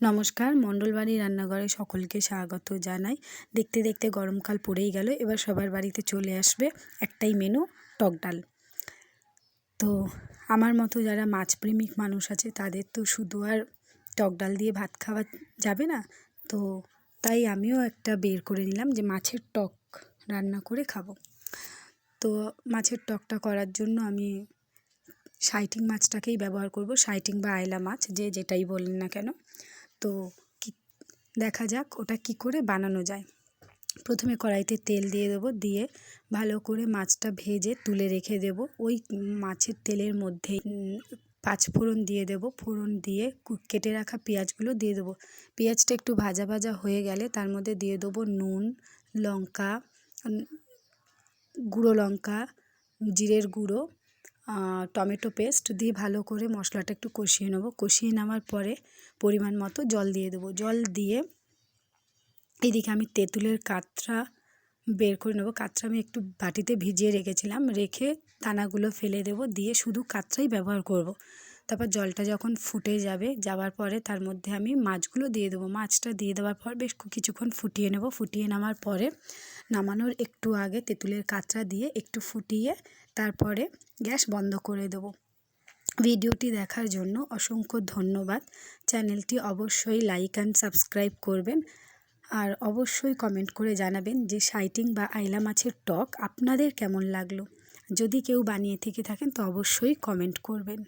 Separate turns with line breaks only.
নমস্কার, মণ্ডলবাড়ি রান্নাঘরে সকলকে স্বাগত জানাই। দেখতে দেখতে গরমকাল পড়েই গেল, এবার সবার বাড়িতে চলে আসবে একটাই মেনু টক ডাল। তো আমার মতো যারা মাছপ্রেমিক মানুষ আছে, তাদের তো শুধু আর টক ডাল দিয়ে ভাত খাওয়া যাবে না। তো তাই আমিও একটা বের করে নিলাম যে মাছের টক রান্না করে খাব। তো মাছের টকটা করার জন্য আমি সাইটিং মাছটাকেই ব্যবহার করব, সাইটিং বা আয়লা মাছ, যে যেটাই বলেন না কেন। তো দেখা যাক ওটা কি করে বানানো যায়। প্রথমে কড়াইতে তেল দিয়ে দেবো, দিয়ে ভালো করে মাছটা ভেজে তুলে রেখে দেব। ওই মাছের তেলের মধ্যে পাঁচ ফোড়ন দিয়ে দেব। ফোড়ন দিয়ে কেটে রাখা পেঁয়াজগুলো দিয়ে দেবো। পেঁয়াজটা একটু ভাজা ভাজা হয়ে গেলে তার মধ্যে দিয়ে দেবো নুন, লঙ্কা গুঁড়ো লঙ্কা, জিরের গুঁড়ো টমেটো পেস্ট দিয়ে ভালো করে মশলাটা একটু কষিয়ে নেব। কষিয়ে নেওয়ার পরে পরিমাণ মতো জল দিয়ে দেবো। জল দিয়ে এদিকে আমি তেঁতুলের কাতরা বের করে নেব। কাতরা আমি একটু বাটিতে ভিজিয়ে রেখেছিলাম। রেখে দানাগুলো ফেলে দেবো। দিয়ে শুধু কাতরাই ব্যবহার করব। তারপর জলটা যখন ফুটে যাবে, যাওয়ার পরে তার মধ্যে আমি মাছগুলো দিয়ে দেবো। মাছটা দিয়ে দেওয়ার পর বেশ কিছুক্ষণ ফুটিয়ে নেব। ফুটিয়ে নেওয়ার পরে নামানোর একটু আগে তেঁতুলের কাঁচা দিয়ে একটু ফুটিয়ে তারপরে গ্যাস বন্ধ করে দেবো। ভিডিওটি দেখার জন্য অসংখ্য ধন্যবাদ। চ্যানেলটি অবশ্যই লাইক অ্যান্ড সাবস্ক্রাইব করবেন আর অবশ্যই কমেন্ট করে জানাবেন যে সাইটিং বা আইলা মাছের টক আপনাদের কেমন লাগল। যদি কেউ বানিয়ে থেকে থাকেন তো অবশ্যই কমেন্ট করবেন।